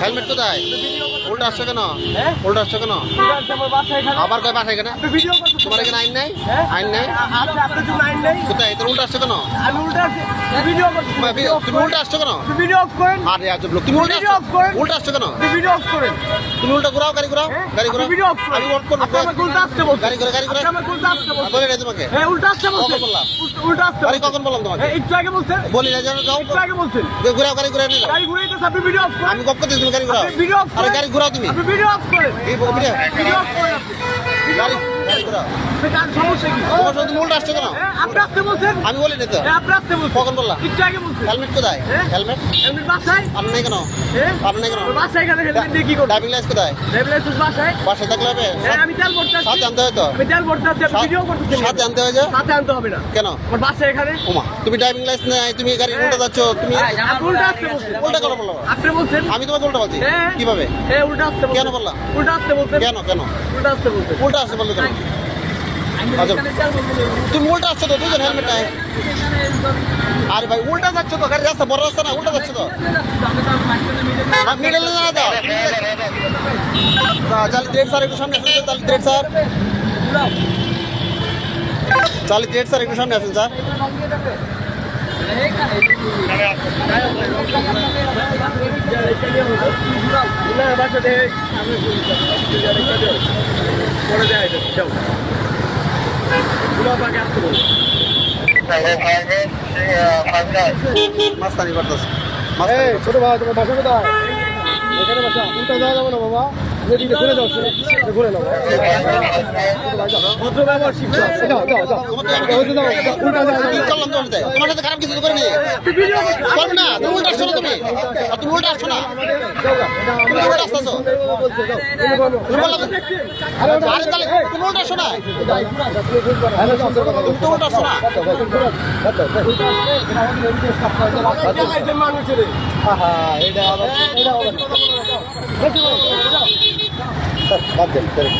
Helmet কোথায়? উল্টা আসছো কেন হ্যাঁ? উল্টা আসছো কেন। আবার কয় বাসা এখানে। তোমার এখানে আইন নাই হ্যাঁ? আইন নাই আ- আচ্ছা, আইন নেই? কোথায় তোর উল্টা আসছো কেন। তুমি। উল্টা আসছো কেন। আরে আজব লোক তুমি উল্টা আসছো উল্টা আসছো কেন। তুমি উল্টা ঘুরাও গাড়ি ঘুরাও হ্যাঁ? গাড়ি ঘুরাও আমি ওয়ার্ক করব। গাড়ি ঘুরে গাড়ি ঘুরে। বলি তোমাকে হ্যাঁ, উল্টা আসতে কখন বললাম? উল্টা- আসতে গাড়ি কখন বললাম তোমাকে হ্যাঁ, একটু আগে বলছেন। বলি না যাও একটু আগে বলছেন। ঘুরাও গাড়ি ঘুরে গাড়ি ঘুরে। আমি গপ করতেছি তুমি গাড়ি ঘুরাও আপনি ভিডিও অফ আরে গাড়ি ঘুরাও তুমি আপনি ভিডিও অফ করে। ভিডিও অফ কার। আসতে। আমি বলি না তো হ্যাঁ, আসতে। কখন বললাম। হেলমেট কোথায়? হেলমেট নাই কেন এখানে? ড্রাইভিং লাইসেন্স কোথায় বাসায়? থাকলে হবে হ্যাঁ। সাথে আনতে হয় তো। সাথে আনতে হয় সাথে আনতে হবে না। কেন বাসা তুমি ড্রাইভিং লাইসেন্স নাই তুমি গাড়ি উল্টা যাচ্ছ তুমি উল্টা আসতে। কেন বললাম আপনি বলছেন। আমি তোমাকে উল্টা বলছি হ্যাঁ। কীভাবে উল্টা আসতে কেন বললাম? উল্টা আসতে বলছেন। কেন কেন উল্টা আসতে বলছেন। উল্টা আসছে বললে কেন আচ্ছা। তুমি উল্টা আসছো তো দুজন হেলমেট নাই আরে ভাই, উল্টা যাচ্ছ তো গাড়ি রাস্তা, বড় রাস্তা না, উল্টা যাচ্ছ তো। মিডল না দাও চালি ডেট স্যার একটু সামনে আসুন, চালি ডেট স্যার। চালি ডেট স্যার একটু সামনে আসুন, স্যার। পরে যায় এটা, যাও। গুলাব আগে আসতে বলুন। মাস্তানি করতেছে। ছোট ভাই তোমার বাসা কোথায়? এখানে বাসা উল্টা যাওয়া যাবে বাবা। ঘুরে যাও ঘুরে নাও ভদ্র ব্যবহার শিখতে যাও যাও যাও ওই যে যাও যাও, উল্টা যাও যাও কি করলাম তোমার সাথে খারাপ কিছু তো করিনি তুই ভিডিও করছিস। করবে না তুমি উল্টা আসছো না তুমি আর তুমি উল্টা আসছো না তুমি উল্টা আসতেছো আরে তাহলে তুমি উল্টা আসছো না তুমি উল্টা আসছো না দেখাইছেন মানুষের। এটা এটা Vate, espera.